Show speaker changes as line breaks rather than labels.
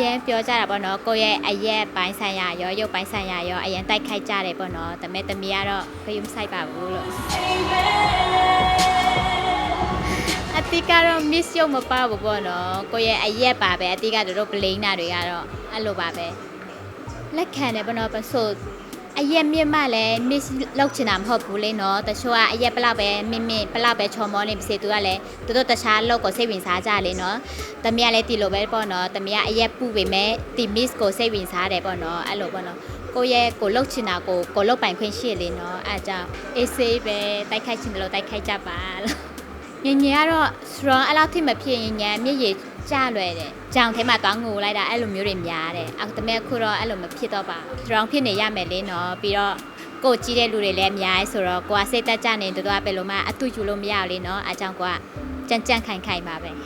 ရင်ပြောကြတာပေါ့နော်ကိုယ့်ရဲ့အရက်ပိုင်းဆိုင်ရာရောရုပ်ပိုင်းဆိုင်ရာရောအရင်တိုက်ခိုက်ကြတယ်ပေါ့နော်ဒါပေမဲ့တမီကတော့ဘယ်ယူမဆိုင်ပါဘူးလို့အတိကတော့ miss ရုပ်မပါဘူးပေါ့နော်ကိုယ့်ရဲ့အရက်ပါပဲအတိကတို့တို့ blame တာတွေကတော့အဲ့လိုပါပဲလက်ခံတယ်ပေါ့နော်ပဆို အရက်မြင့်မှလည်း miss လောက်ချင်တာမဟုတ်ဘူးလေနော်တချို့ကအရက်ဘလောက်ပဲမြင့်မြင့်ဘလောက်ပဲချော်မောနေပါစေသူကလည်းသူတို့တခြားလောက်ကိုစိတ်ဝင်စားကြလေနော်တမီးကလည်းတီလိုပဲပေါ့နော်တမီးကအရက်ပူပေမဲ့တီမစ်ကိုစိတ်ဝင်စားတယ်ပေါ့နော်အဲ့လိုပေါ့နော်ကိုယ့်ရဲ့ကိုလှုပ်ချင်တာကိုကိုလှုပ်ပိုင်ခွင့်ရှိလေနော်အဲ့ဒါကြောင့်အေးဆေးပဲတိုက်ခိုက်ချင်တယ်လို့တိုက်ခိုက်ကြပါလို့ ညင်ညင်ကတော့ strong အဲ့လောက်ထိမဖြစ်ရင်ညံမျက်ရည်ကျလွယ်တယ်ကြောင်ထဲမှာသွားငိုလိုက်တာအဲ့လိုမျိုးတွေများတယ်အခုတမီးအခုတော့အဲ့လိုမဖြစ်တော့ပါ strong ဖြစ်နေရမယ်လေနော်ပြီးတော့ကိုကြည့်တဲ့လူတွေလည်းအများကြီးဆိုတော့ကိုကစိတ်တက်ကြနေတူတူကပဲလို့မှအတူယူလို့မရဘူးလေနော်အဲကြောင့်ကိုကကြမ်းကြမ်းခိုင်ခိုင်ပါပဲ